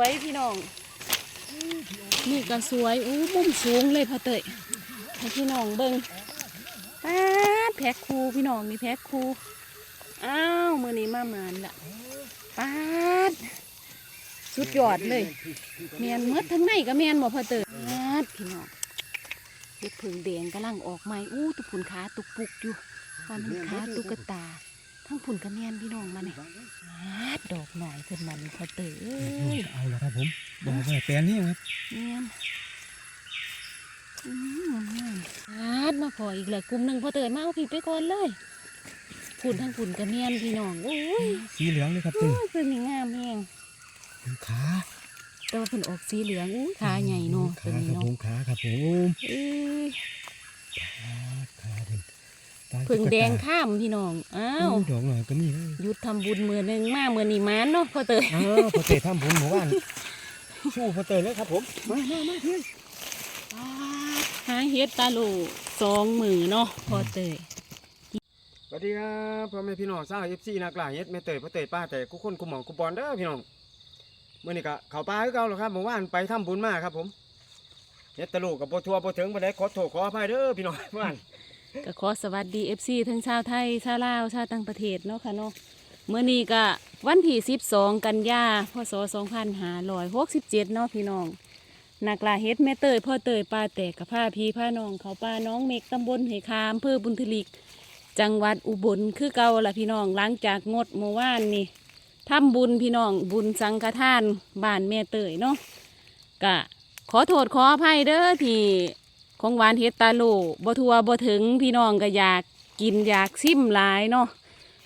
วยพี่น้องนี่ก็สวยอู้มุมสูงเลยพอเตยให้พี่น้องเบิ่งป๊าดแพ็คคูพี่น้องมีแพ็คคูอ้าวมือนี้มามานละป๊าดสุดยอดเลยเมียนเมดทั้งในก็เมียนบ่พ่อเตยป๊าดพี่น้องเห็ดผึ่งแดงกำลังออกใหม่อู้ตุกผุนขาตุกปุกอยู่ว่ามันขาตุกตา ทั้งผุนกระเมียนพี่น้องมาเนี่ยป๊าดดอกหน่อยขึ้นมันพ่อเตยเอ้ยเอาละครับผมบอกว่าแปลนนี่ครับเนียนอืมงามอาดมาพออีกแล้วกลุ่มหนึ่งพอเตยมาเอาผิดไปก่อนเลยผุนทั้งผุนกระเนียนพี่น้องโอ้ยสีเหลืองเลยครับโอ้ตึงยเป็นมีงามแห้งขาแต่ว่าเพิ่นออกสีเหลืองอู้ขาใหญ่เนาะขาตัวนี้ครับผเนาะมขาครับผมเอ้ยขาเด่นตา ผึ่งแดงข้ามพี่น้อง อ้าอ้าววดอกหน่อยก็มีเลยหยุดทำบุญมือหนึ่งมามือนี่มานเนาะพอเตยอ้าวพอเตะทำผมหมู่บ้านสู้พอเตะเลยครับผม มามามาเพื่อนหาเฮ็ดตาโลสองมือเนาะพอเตยสวัสดีครับพ่อแม่พี่น้องสาวเอฟซีนักล่าเฮ็ดแม่เตยพ่อเตยป้าแต่กุคนกุหมองกุบอลเด้อพี่น้องเมื่อนี้ก็เขาป้าคือเก่าแล้วครับหมู่บ้านไปทำบุญมาครับผมเฮ็ดตะลูกกับบ่ทัวบ่ถึงบ่ได้ขอโทษขออภัยเด้อพี่น้องบ้าน ก็ขอสวัสดี FC ทั้งชาวไทย ชาวลาว ชาวต่างประเทศเนาะค่ะเนาะเมื่อนี้ก็วันที่12กันยาพศ2567เนาะพี่น้องนักลาเฮ็ดแม่เตยพ่อเตยปลาแตกกับผ้าพีผ้าน้องเขาป้าน้องเมกตำบลเหคามอำเภอบุญทลิก จังหวัดอุบลคือเก่าละพี่น้องหลังจากงดเมื่อวานนี่ทำบุญพี่น้องบุญสังฆทานบ้านแม่เตยเนาะกะขอโทษขออภัยเด้อที่ ของหวานเฮ็ดตาโลบ่ทัวบ่ถึงพี่น้องก็อยากกินอยากซิมหลายเนาะ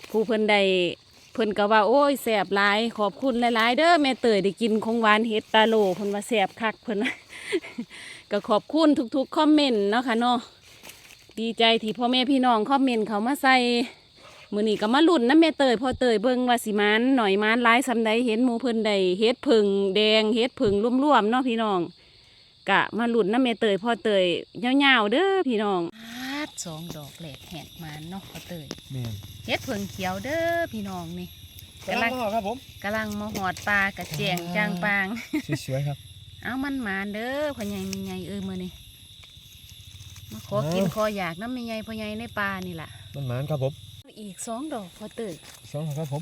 ผู้เพิ่นได้เพิ่นก็ว่าโอ้ยแสบหลายขอบคุณหลายๆเด้อแม่เตยได้กินของหวานเฮ็ดตาโลเพิ่นว่าแสบคักเพิ่นก็ขอบคุณทุกๆคอมเมนต์เนาะค่ะเนาะดีใจที่พ่อแม่พี่น้องคอมเมนต์เขามาใส่มือนี้ก็มาลุ่นนะแม่เตยพ่อเตยเบิ่งว่าสิมานหน่อยมานหลายสำใดเห็นหมูเพิ่นใดเฮ็ดผึ่งแดงเฮ็ดผึ่งร่วมๆเนาะพี่น้อง กะมาลุ่นนะแม่เตยพ่อเตยยาวๆเด้อพี่น้องสองดอกแหลกแหกมานเนาะพ่อเตยแม่นเฮ็ดผึ่งเขียวเด้อพี่น้องนี่กำลังมาครับผมกำลังมาหอดปลากระแจงจางปางสวยๆครับเอามันหมานเด้อพ่อใหญ่มีใหญ่เอ้ยมื้อนี้มาขอกินเอาขออยากน้ำมีใหญ่พ่อใหญ่ในปลานี่ล่ะมันหมานครับผมอีกสองดอกพอเตยสองครับผม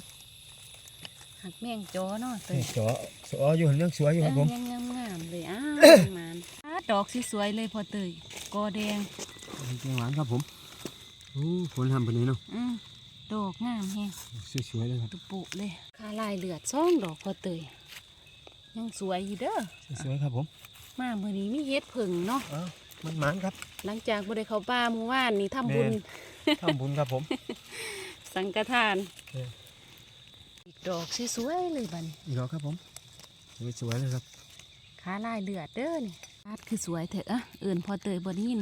หักแมงจอเนาะเตยนี่จอสออยู่เห็นเรื่องสวยอยู่ครับผม ยังงามงามๆเลยอ้าวมันอ้าดอกสวยๆเลยพอเตยกอแดง แกงหวานครับผมโอ้ฝนทำปานนี้เนาะอืมดอกงามแฮงสวยๆเลยครับตุปุเลยคาลายเลือดสองดอกพอเตยยังสวยอยู่เด้อสวยๆครับผมมาเมื่อนี้มีเฮ็ดผึ่งเนาะอ้าวมันหมานครับ หลังจากบ่ได้เข้าป่าเมื่อวานนี่ทำบุญแม่ทำบุญครับผมสังฆทานเออ อีกดอกสวยๆเลยบัดนี้อีกแล้วครับผมสวยๆเลยครับขาลายเลือดเด้อนี่อาดคือสวยเถอะอะเอื่นพอเตยบไดยิน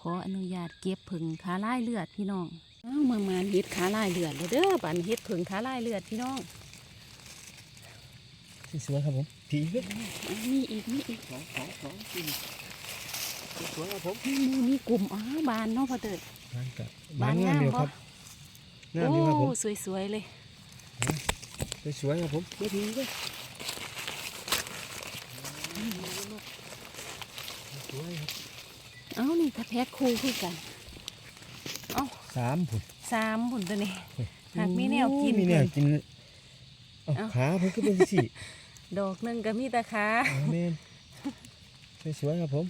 ขออนุญาตเก็บผึ่งขาลายเลือดพี่น้องเอ้ามามาเฮ็ดขาลายเลือดเลยเด้อบันเฮ็ดผึ่งขาลายเลือดพี่น้องสวยๆครับผมผีเว้ยอะมีอีกมีอีกสองสองสองสี่สวยๆครับผมมีหมูมีกลุ่มอ๋อบานเนาะพอเตยงานกับบ้านงานเดียวงามบ่ครับงานโอ้เดียวครับผมสวยๆเลย สวยๆครับผมเฮ็ดนี้เด้อสวยครับเอ้านี่ถ้าแพ็คคู่คือกันสามผุดสามผุนตัวนี้หากมีแนวกินมีแนวกินเอาเอ้าขาเพิ่นก็เป็นสี่ดอกหนึงก็มีแตาขาอาเมนสวยๆครับผม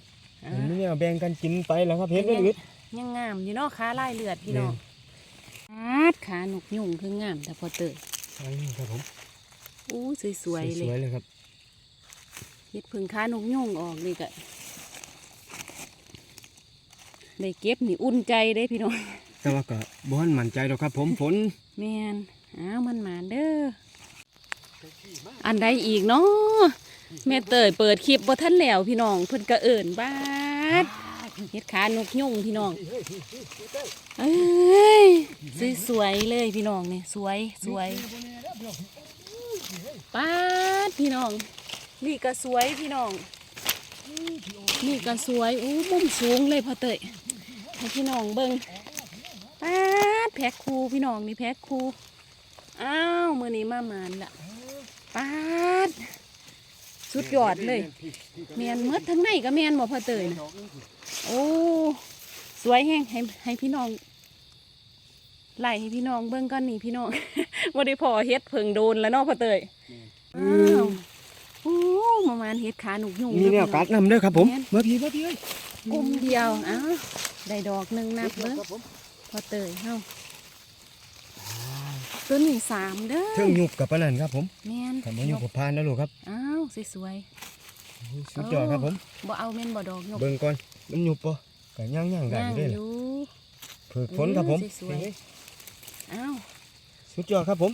อะเห็นไหมเนี่ยแบ่งกันกินไปแล้วครับเห็นไหมอึดยังงามอยู่เนาะขาลายเลือดพี่น้องอาดขาหนกยุ่งคืองามแต่พอเตย ใช่ครับผมอู้สวยๆเลสยวยๆเลยครับเฮ็ดผึ่งค้านกยุ่งออกนี่ก็ได้เก็บนี่อุ่นใจได้พี่น้องแต่ว่าก็บ้านมั่นใจหรอกครับ ผมฝนแมนอ้าวมันหมานเด้ออันใดอีกเนาะแม่เตยเปิดคลิปบ่ทันแล้วพี่น้องเพิ่นก็เอิ่นบาด เฮ็ดขานกยุ่งพี่น้องเอ้ยสวยๆเลยพี่น้องนี่สวยสวยป้าดพี่น้อง นี่ก็สวยพี่น้อง นี่ก็สวยอู้มุมสูงเลยพอเตยให้พี่น้องเบิ่งป้าดแพ็คคูพี่น้องนี่แพ็คคูอ้าวมือนี้มามานละป้าดสุดยอดเลยแมนเมดทั้งในก็แมนบ่พอเตยนะ โอ้สวยแฮงให้ให้พี่น้องไล่ให้พี่น้องเบิ่งก่อนนี่พี่น้องบ่ได้พอเฮ็ดเพิงโดนแล้วเนาะพ่อเตยอ้าวโอ้ประมาณเฮ็ดขาหนุกยุ่งมีแนวกัดนำเด้อครับผมแม่นมาพี่มาพี่เอ้ยกลุ่มเดียวอ้าวได้ดอกหนึงนับเบิ่งครับผมพ่อเตยเฮาตัวนี้สามเด้อเทิงยุบกับปานนันครับผมแม่นขันบ่ยุบกับพานนะลูกครับอ้าวสวยสุดยอดครับผมๆบ่เอาแม่นบ่ดอกยกเบิ่งก่อน มันยุบปะก็ย่างย่างๆได้ย่างอยู่เด้ออล่ะยู่ฝึกฝนครับผมสวยอ้าวสุดยอดครับผม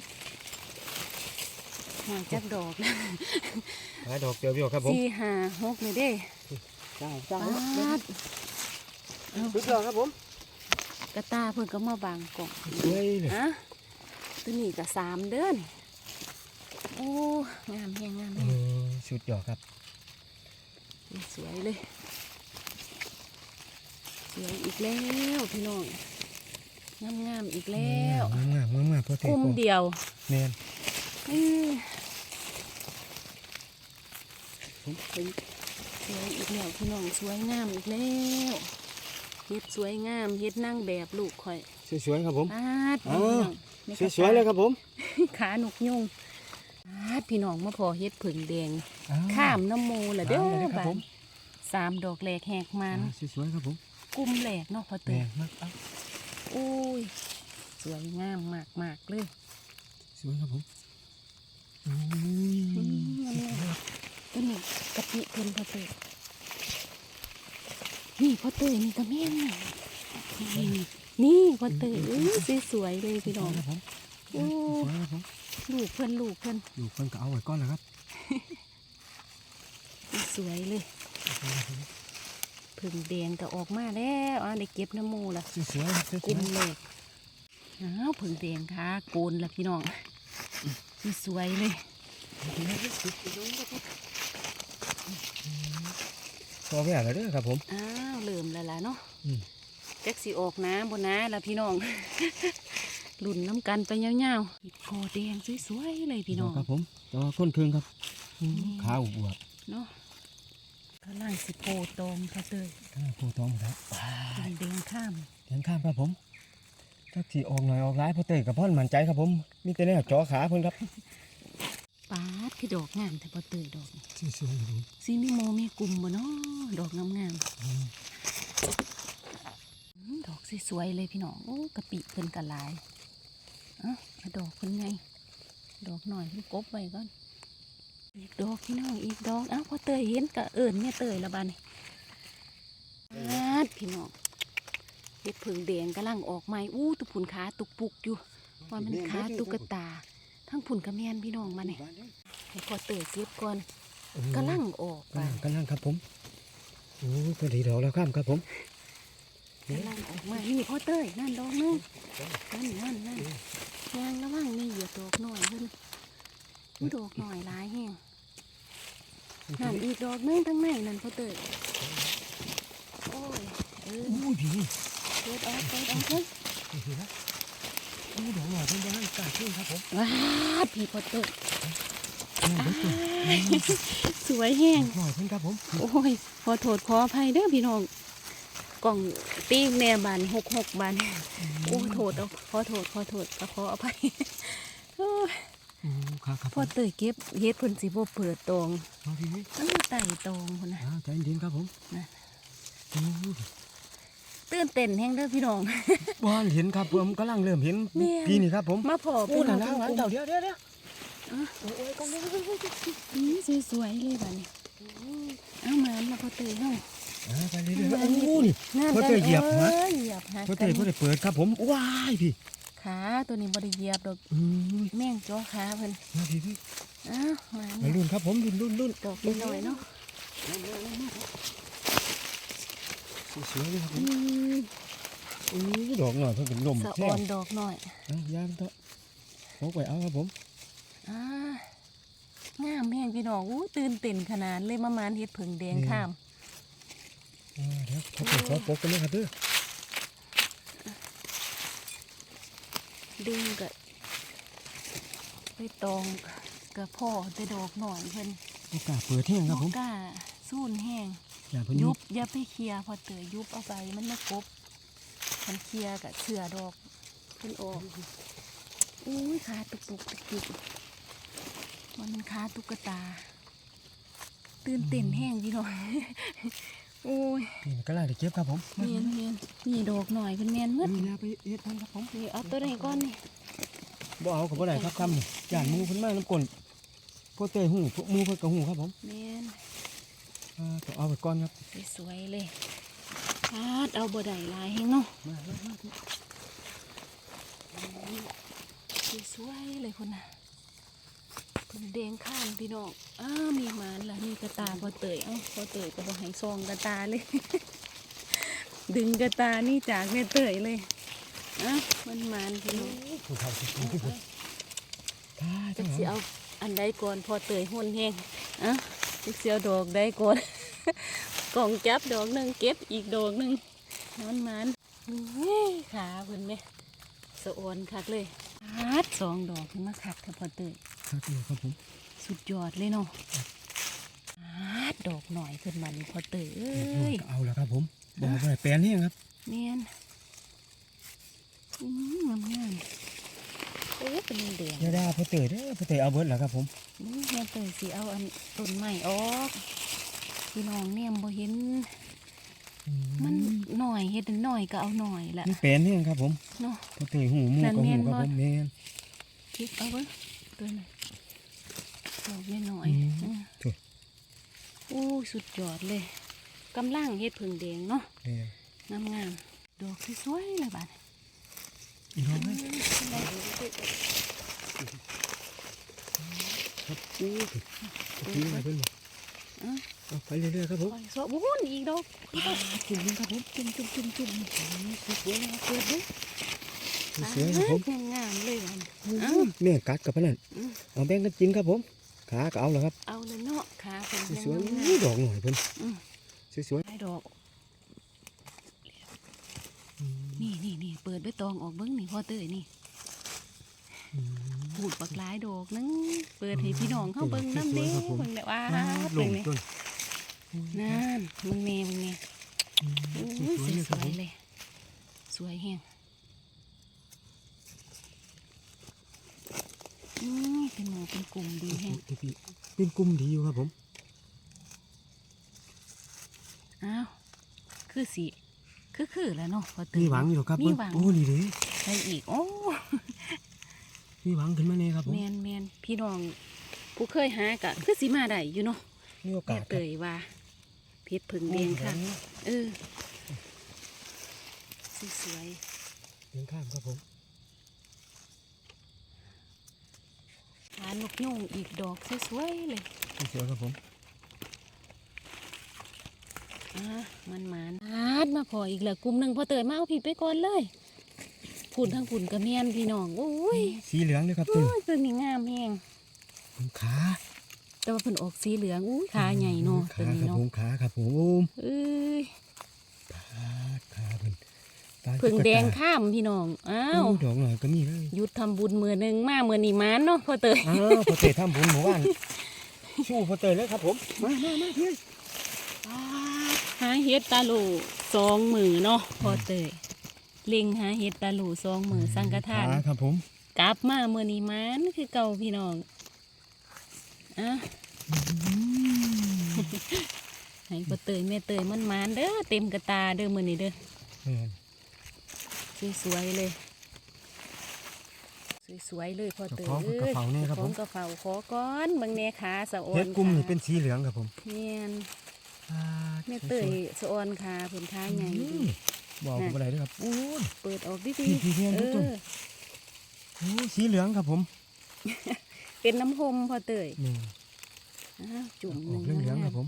หาจักดอกนะหาดอกเดียวๆครับผมสี่ห้าหกเลยเด้จ้าจ้าปาดสุดยอดครับผมกระตาเพิ่นก็มาบางกล่องเฮ้ยเลยอะตัวนี้ก็สามเดือนโอ้งามแฮงงามเอแฮงอสุดยอดครับ สวยเลย สวยอีกแล้วพี่น้องงามงามๆอีกแล้วงามงามงามงามพ่อเตะกลุ่มพ่อเดียวแม่นอื้อผมเป็นสวยอีกแล้วพี่น้องสวยงามอีกแล้วเฮ็ดสวยงามเฮ็ดนั่งแบบลูกข่อยสวยๆครับผมปาดอ้าวพี่น้องในกระสวยๆเลยครับผม ขาหนกยุงปาดพี่น้องมาพอเฮ็ดผึ่งแดงอ้วข้ามน้ำโมละเด้อข้ามเลยครับบาผดมสามดอกแหลกแหกมันอ่าสวยๆครับผม กุ้มแหลกเนาะพอเตืแม่อนมากครับโอ้ย สวยงามมากมากๆเลย สวยครับผมอุ้อืยมงามๆตัวนี้กะปิเพิ่นพอเตือนนี่พอเตือนนี่ก็แม่นน่ะนี่นี่พอเตือนอื้อสวยๆเลยพี่น้อง ครับผมโอ้ สวยครับผมลูกเพิ่นลูกเพิ่นอยู่คนก็เอาไว้ก่อนแล้วครับสวยเลย ผึ่งแดงก็ออกมาแล้วอะได้เก็บน้ำมูละสวยๆครับสวยกุมเลยอ้าวผึ่งแดงค่ะโกนละพี่น้องสวยเลยๆพอแม่แล้วเด้อครับผมอ้าวเริ่มแล้วล่ะเนาะอืมแจ็คสีออกน้ำบนน้าละพี่น้องหลุ่นน้ำกันไปยาวๆคอแดงสวยๆเลยพี่น้องครับผมแต่ว่าคนเคืองครับอืมนี่ขาอวบเนาะ กำลังสิโปตองค่ะเตยๆข้าผู้ท้องครับว้าผึ่งแดงข้ามเลี้ยงข้ามครับผมถ้าที่ออกหน่อยออกร้ายพ่อเตยกับพ่อนมั่นใจครับผมมีแต่แนวจ่อขาเพิ่นครับปาดคือดอกงามแต่พอเตยดอกสวยๆครับผมซีมิโมมีกลุ่มบ่เนาะดอกงามๆอืมอืมดอกสวยๆเลยพี่น้องโอ้กะปิเพิ่นกะหลายเอะเอาดอกเพิ่นไงดอกหน่อยเพิ่นกบไว้ก่อน อีกดอกพี่น้องอีกดอกอ้าวพอเตยเห็นกะเอิญเนี่ยเตยละบาดนี่อาดพี่น้องเห็ดผึ่งแดงกำลังออกใหม่อู้ตุกผุนขาตุกปุกอยู่ว่ามันขาตุกตา ทั้งผุนกระแมนพี่น้องมาเนี่ยให้พอเตยเก็บก่อนกำลังออกไปกำลังกำลังครับผมโอ้พอดีดอกแล้วครับครับผมกำลังออกมานี่พ่อเต้ยนั่นดอกนึงนั่นนั่นนั่นยางระวังนี่เหยียบดอกหน่อยเพิ่น อุ๊ยดอกหน่อยหลายแห้งนั่นอีกดอกนึงทั้งในนั่นพ่อเต้ยโอ้ยเอออุ้ยพี่นี่เปิดออกเปิดออกเพิ่นพี่นะโอ้ดอกหน่อยเพิ่นกำลังกล้าขึ้นครับผมว้าดพี่พ่อเต้ยนี่เด็กตัวสวยแห้งดอกหน่อยเพิ่นครับผม โอ้ย ขอโทษขออภัยเด้อพี่น้อง กล่องตีแม่บานหกหกบานโอ้โทษเอาขอโทษขอโทษก็ขออภัยโอ้ยโอ้ ครับครับผพ่อมเตยเก็บเฮ็ดเพิ่นสิบ่เปิดตองเอาพี่นี่มันไต่ตองพุ่นน่ะอ่าใจเย็นๆครับผมน่ะโอ้ตื่นเต้นแฮงเด้อพี่น้อง บ้านเห็นครับผมกำลังเริ่มเห็นแม่นพี่นี่ครับผมมาพอโอ้พี่หน้นาองหนาวหลานเจ้าเดี๋ยวเดี๋ยวเดี๋ยวอืมสวยๆเลยบัดนี้เอามามาพ่อเตยเฮา อ่าไปเรื่อยๆโอ้นี่ งานพ่อกัเตยเหยียบหัว เอ้ยเหยียบหักพ่อเตกัยนพ่อเตยเปิดครับผมว้ายพี่ ขาตัวนี้บ่ได้เหยียบดอกอืมแม่งจ้อขาเพิ่นมาพี่พี่อ้าวมามารุ่นครับผมรุ่นรุ่นรุ่นดอกน้อยๆเนาะสวยเลยครับผอืมมอู้ดอกหน่อยเพิ่งเป็นลมสะแท้ออนดอกน้อยอะยามเถอะพกไปเอาครับผมอ่างามแม่งพี่น้องอู้ตื่นเต้นขนาดเลยมามานเฮ็ดผึ่งแดงข้ามอ่าเดี๋ยวเขาเปิดขอปกกันเลยครับเด้อ ดึงกับไปตองกับพ่อแต่ดอกหน่อยเพิ่นโอกาสเปิดแห้งครับผมบ่กล้าสูนแห้งอย่าเพิ่งยุยุบบอย่าไปเคลียร์พอเตยยุบเอาไปมันไม่กบมันเคลียร์กับเสือดอกขึ้นออกอุ้ยขาตุกตุกตุกตุกมันเป็นขาตุ๊กตา ตื่นเต้นแห้งพี่น้อง โอ้ยนี่ก็ไล่ได้เก็บครับผมเมียนเมียนนี่ดอกหน่อยเป็นแมนหมืดนี่นะไปเอ็ดพันครับผมนี่เอาตัวไหนก้อนนี่บ่เอากับบ่ได้ครับคำนี่ย่านหมูเพิ่นมาน้ำกลนพวกเตยหูพวกหมูเพิ่นก็หูครับผมแมนอ่าต้องเอาไปก่อนครับสวยๆเลยพาดเอาบ่ได้หลายแห้งเนาะมามามาสวยๆเลยคนน่ะ คนแดงข้านพี่น้องอ้าวมีหมานล่ะนี่กระตาพอเตยเอ้าพอเตยก็บอกให้ซองกระตาเลย ดึงกระตานี่จากแม่เตยเลยอะมันหมานพี่น้องผู้เฒ่าสิกินที่ผมตายจัจักงสิเอาอันใดก่อนพอเตยหุ่นแห้งอะจักสิเอาดอกใดก่อนกล่องจับดอกหนึ่งเก็บอีกดอกหนึ่งมันหมานเฮ้ยขาเพิ่นไหมสะออนคักเลย พาดสองดอกขึ้นมาคักเถอะพอเตยครับผมครับผม สุดยอดเลยเนาะอาดดอกหน่อยขึ้นมานี่พอเตยเอ้ยก็เอาแล้วครับผมบ่เอาบ่ได้แปลนแห้งครับเนียนอืมงามงามๆโอ้เป็นแดงอย่าด่าพ่อเตยเด้อพ่อเตยเอาเบิดแล้วครับผมนี่แม่เตยสิเอาอันต้นใหม่ออกพี่น้องเนี่ยบ่เห็น มันหน่อยเฮ็ดหน่อยก็เอาหน่อยละนี่แปลนแห้งครับผมเนาะพ่อเตยหูหมูนั่นก็แม่หูนครับบ่ผมแม่นคิดเอาเบิ่งตัวน่ะดอกน้อยอืมๆอืมถูกโอ้สุดยอดเลยกำลังเฮ็ดผึ่งแดงเนาะแม่นงามๆดอกสวยๆเลยบัดอีกน้องไหมครับอู้ถูกทีมาเพิ่นบอกอะเอา ไปเรื่อยๆครับผมโอ้ยสวยวุ้นอีกดอกอีกดอกจุ่มนึงครับผมจุ่มจุ่มจุ่มจุ่มสวยๆเลยเปิดเด้อสวยๆครับผมงามงามๆเลยบัดเอ้าแม่กัดกับพนันอืมเอาแบ่งกันกินครับผมขาก็เอาแล้วครับเอาเลยเนาะขาเป็นสวยงามๆดอกหน่อยเพิ่นๆอืมสวยได้ดอกๆนี่นี่นี่เปิดใบตองออกเบิ้งนี่พ่อเตยนี่ อืมพูดปักหลายดอกนึงเปิดให้พี่น้องเข้าเบิ้งน้ำเด้สวยๆครับผมเบิ้งแบบว่าว้าวเบิ่งลนี่งต้นนั่นมึงแม่มึงแม่อืมโอ้สวยยๆเลยสครับวผยมๆเลย สวยแฮงอืมเป็นหมูเป็นกลุ่มดีแฮงเป็นกลุ่มดีอยู่ครับผมอ้าวคือสีคือคือแล้วเนาะพ่อเตยมีหวังอยู่ครับมีเบิ่งหวังโอ้นี่เด้ใช่อีกโอ้ มีหวังขึ้นมาเนี่ยครับผมแมนแมนพี่น้อง ผู้เคยหากะคือสีมาได้อยู่เนาะมีโอกาแม่สเตยว่าเพชรผึ่งแดงค่ะเออสวยเลี้ยงข้ามครับผมๆหานกยุงอีกดอกสวยๆเลยสวยๆครับผมอะมันหมานอาดมาพออีกแล้วกลุ่มหนึ่งพอเตยมาเอาผิดไปก่อนเลย ผุนทั้งผุนกระเมียนพี่น้องโอ้ยสีเหลืองเลยครับโอ้ตัวยตัวนี้งามแฮงผมขาแต่ว่าเพิ่นออกสีเหลืองอุ้ยขาใหญ่เนาะตัวขานี้ครับเนาะผมขาครับผมเอ้ยขาขาเพิ่นตาผึ่งแดงตุ๊กตาข้ามพี่น้อง อ้าวโอ้ดอกหน่อยก็มีเลยหยุดทำบุญมือหนึ่งมามือนี่มานเนาะพ่อเตยอ้าวพอเตยทำบุญหมู่บ้านสู้พอเตยเลยครับผม มามามาเพื่อนหาเฮ็ดตาลูสองมือเนาะพ่อเตย เล็งหาเฮ็ดตาลูสองมือสังกทานขครับผม กลับมามือนี่มานคือเก่าพี่น้องอะให้พ่อเตยแม่เตยมันมานเด้อเต็มกระตาเด้อมือนี่เด้อแม่นสวยๆเลยสวยๆเลยพ่อเตยเจ้าของกระเป๋าเนี่ยครับผมจ้ของกระเป๋าขอก้อนเบางแน่ขาสะออนเฮ็ดกุ้มนี่ขาเป็นสีเหลืองครับผมเนียนอ่าแม่เตยสะออนขาเพิ่นขาใหญ่อืดีม บอกผมอะไรด้วยครับโอ้ยเปิดออกดิพี่พี่เพี้ยนเอทุกต้นอโอ้ยสีเหลืองครับผม เป็นน้ำหมพ่อเตยนี่อ้าวจุ่มอหอนึ่กงเหลืองๆครับผม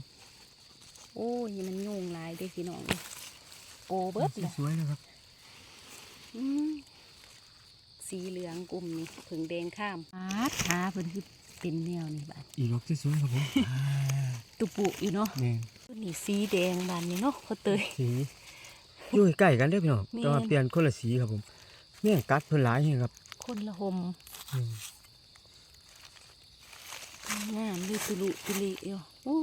โอ้ยมันโยงหลายเด้อพี่น้องโกเบิดเลยสวยๆเลยครับอืมสีเหลืองกลุ่มนี่ผึ่งแดงข้ามอาดขาเพิ่นคือเป็นแนวนี่บาดอีกดอกที่สวยครับผมอ่าตุปุอยู่เนาะแม่นนี่สีแดงบานนี่เนาะพ่อเตยสี อยู่ใกล้กันเด้อพี่น้องแม่นแต่ว่าเปลี่ยนคนละสีครับผมแม่งกัดเพิ่นหลายแฮงครับคนละหมอืมองามเลยตุลุตุลิเอวโอ้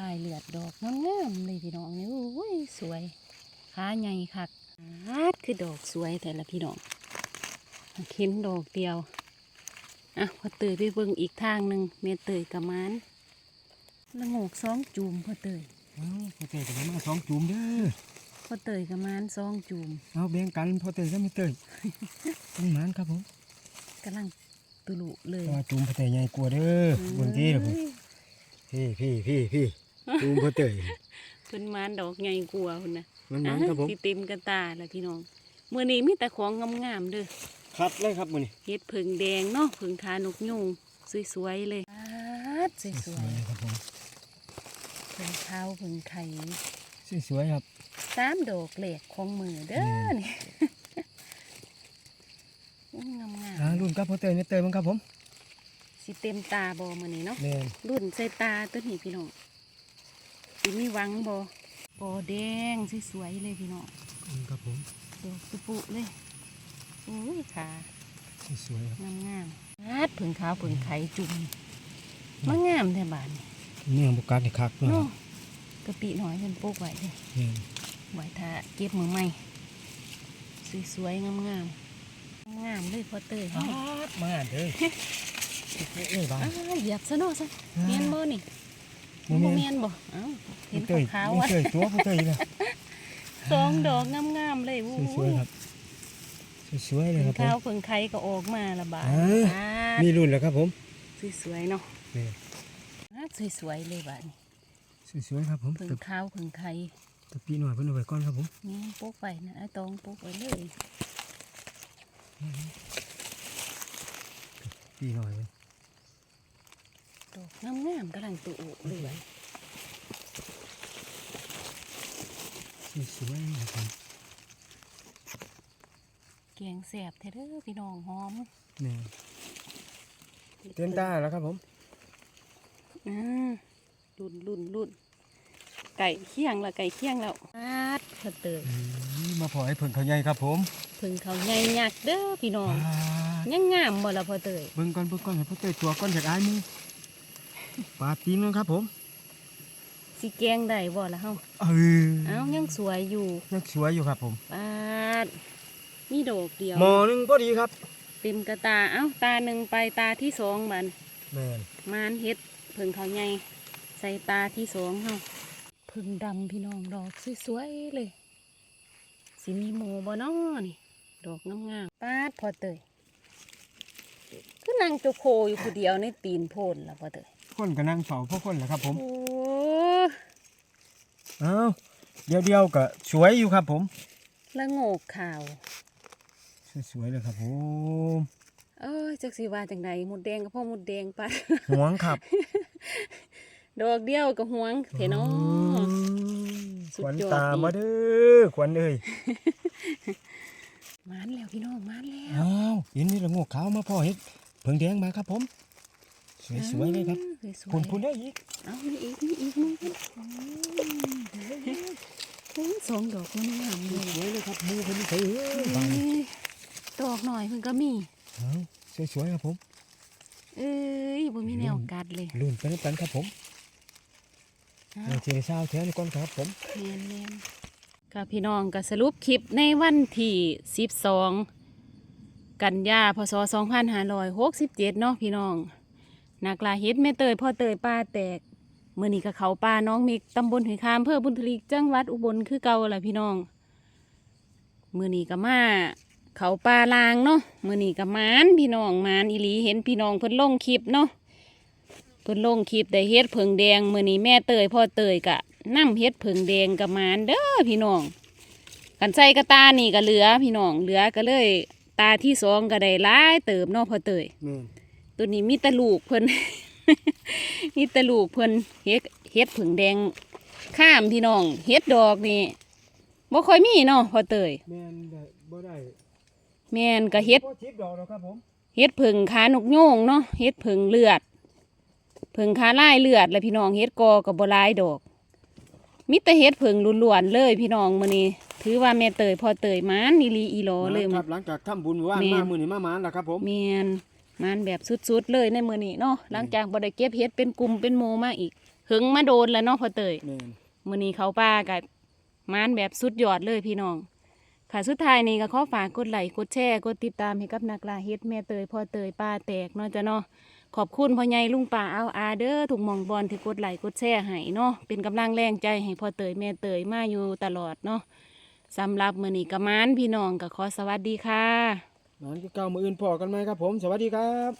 ลายเลือดดอกงามๆเลยพี่น้องนี่โอ้ยสวยขาใหญ่คักอาดคือดอกสวยแต่ละพี่น้องเข็นดอกเดียวอะพอเตยไปเบิ่งอีกทางหนึ่งเมเตยกับมานละโงกสองจูมพอเตยเอาพ่อเตยกับมาสองจุ่มเด้อพ อเตยกับมานสองจูมเอาแบ่งกันพ่อเตยก็ไม่เตยต้องหมานครับผมกำลังตุลุเลยแต่ว่าจุ่มพ่อเตยใหญ่กว่าเด้อบนที่ผมพี่พี่พี่พี่จุ่มพ่อเตยเพิ่นมานดอกใหญ่กลัวาพุ่นนะมันหมานครับผมสิเต็มกันตาแล้วพี่น้องเมื่อนี้มีแต่ของงามๆเด้อคัดเลยครับมื้อนี้เฮ็ดผึ่งแดงเนาะผึ่งขานกยูงสวยๆเลยอาดสสววยยๆครับผมๆผึ่งเท้าผึ่งไข่ สวยๆครับสามดอกเหล็กของมือเด้อนี่อุ้ยงามอ่ารุ่นกับพ่อเตยไม่เตยมั้งครับผมๆสิเต็มตาบ่มื้อนี้เนาะแม่นรุ่นใส่ตาตัวนี้พี่น้องสิมีหวังบ่บ่แดงสวยๆเลยพี่น้องอืมครับผมดอกตุปุเลยโอ้ยขาสวยๆครับงามงามๆอาดผึ่งขาวผึ่งไข่จุ่มมันงามแท้บานนี่เนื่องบุกัดนี่คักเนาะเนาะ กะปิหน่อยเป็นปลูกไว้เลยแม่นไว้ถ้าเก็บมือใหม่สวยๆงามงามๆงามเลยพอเตยคัเฮาดมาเด้อเอ้ยบ้าอ้าวเหยียบซะเนาะซะเมียนบ่นี่บ่บ่แม่นเมียนบ่เอ้าเห็นเตยขาวๆไม่อะเตยตัวพ่อเตยเลยสองดอกงามๆเลยวู้สวยๆครับสวยๆเลยผึ่คงรับผมขาวผึ่งไข่ก็ออกมาละบาดเอ้ยอ่ามีรุ่นแล้วครับผม สวยๆเนาะนี่อ่าสวยๆเลยบาดนี้ สวยๆครับผมผึ่งตะขาวผึ่งไข่ตะปีหน่อยเพิ่นเอาไว้ก่อนครับผมนี่ปลูกไว้นะไอ้ตองปลูกไว้เลยปีหน่อยเพิ่นดอกงามๆกำลังตุเลยสวยๆครับผมแกงแสบแท้เด้อพี่น้องหอมนี่เต็มตาแล้วครับผมอ่า รุ่นรุ่นรุ่นไก่เคี่ยงละไก่เคี่ยงแล้วอาดพอเตยอืมมาพอให้เพิ่นเขาใหญ่ครับผมพึ่งเขาใหญ่ยักษ์เด้อพี่น้องอ่ายังงามบ่ละพอเตยเบิ่งก่อนเบิ่งก่อนให้พ่อเตยตัวก่อนจากอายหมือปลาตีนเนาะครับผมสิแกงได้บ่ละเฮาเออเอ้ายังสวยอยู่ยังสวยอยู่ครับผมปาดมีดอกเดียวหมอหนึงพอดีครับเต็มกระตาเอ้าตาหนึ่งไปตาที่สองบันแม่นมานเฮ็ดเพิ่งเขาใหญ่ ใส่ตาที่สองเฮาเพิ่งดำพี่น้องดอกสวยๆเลยสิมีหมูบ่น้อนี่ ดอกงามๆปาดพอเตยคือนางโจโคอยู่ผู้เดียวในตีนโพนละพอเตยคนก็นั่งเฝ้าพวกคนแหละครับ ผมโอ้เอ้าเดียวเดียวๆก็สวยอยู่ครับ ผมละโงกขาว สวยๆเลยครับผมเอ้ยจักสิว่าจังใดหมดแดงก็พ่อหมดแดงปะหวงครับ ดอกเดียวก็หวงเถเนาะอืมสุขดวัญยอดตาอีกมาเด้อขวัญเอ้ยมานแล้วพี่น้องมานแล้วอ้าวเห็นนี่ละโงกขาวมาพ่อเฮ็ดเพิ่งแดงมาครับผม สวยๆเลยครับอ้าวสวยๆคุณคุณได้อีกเอามีอีกมีอีกมีอีกโอ้ยสองดอกมันงามเลสยวยเลยครับมือเพิ่นใส่เอ้ยเอ้ยดอกหน่อยเพิ่นก็มีอ้าวสวยๆครับผมเอ้ยบ่มีแนวกัดเลยลื่นไปน้ำกันครับผมอ้า เอาวเจริญเช้าแถวนี้ก่อนครับผมแม่นแม่นค่ะพี่น้องก็สรุปคลิปในวันที่12กันยาพศ2567เนาะพี่น้องนักลาเฮ็ดแม่เตยพ่อเตยป้าแตกเมื่อนี้ก็เขาป้าน้องมิกตำบลหุยคามอำเภอบุญทลีจังหวัดอุบลคือเก่าล่ะพี่น้องมื่อนี้ก็มาเขาป้าลางเนาะมื่อนี้ก็มานพี่น้องมานอีหลีเห็นพี่น้องเพิ่นลงคลิปเนาะ เพิ่นลงคลิปได้เฮ็ดเผิงแดงมื่อนี้แม่เตยพ่อเตยกะนํเฮ็ดเผิงแดงกับมานเด้อพี่น้องกันใส่กระตานี่ก็เหลือพี่น้องเหลือก็เลย ตาที่สองก็ได้หลายเติมเนาะพอเตยนี่ตัวนี้มีแตะลูกเพิ่นมีแตะลูกเพิ่นเฮ็ดเฮ็ดผึ่งแดงข้ามพี่น้องเฮ็ดดอกนี่บ่ค่อยมีเนาะพอเตยแม่นได้บ่ได้แม่นก็เฮ็ดบ่ทิพดอกแล้วครับผมเฮ็ดผึ่งขานกโยงเนาะเฮ็ดผึ่งเลือด ผึ่งขาลายเลือดแล้วพี่น้องเฮ็ดกอกับบ่หลายดอกมีแต่เฮ็ดผึ่งล้วนๆเลยพี่น้องมื้อนี้ถือว่าแม่เตยพอเตยมานอีหลีอีหลอเลยคมื้รัอบหลังจากทำบุญว่านแม่มานมื้อนี้มามานแล้วครับผมแม่นมันแบบสุดๆเลยในมื้อนี้เนาะหลังจากบ่ได้เก็บเฮ็ดเป็นกลุ่มเป็นโมมาอีกหึงมาโดนแล้วเนาะพ่อเตยแม่นมื้อนี้เขาป้ากับมานแบบสุดยอดเลยพี่น้องค่ะสุดท้ายนี้ก็ขอฝากกดไลค์กดแชร์กดติดตามให้กับนักล่าเฮ็ดแม่เตยพ่อเตยป้าแตกเนาะจ้ะเนาะ ขอบคุณพ่อใหญ่ลุงป่าเอาอาเด้อถูกมองบอลที่กดไลค์กดแชร์ให้เนาะเป็นกำลังแรงใจให้พ่อเตยแม่เตยมาอยู่ตลอดเนาะสำหรับมื้อนี้ก็มานพี่น้องก็ขอสวัสดีค่ะนั้นก็เก้ามืออื่นพอกันไหมครับผม สวัสดีครับ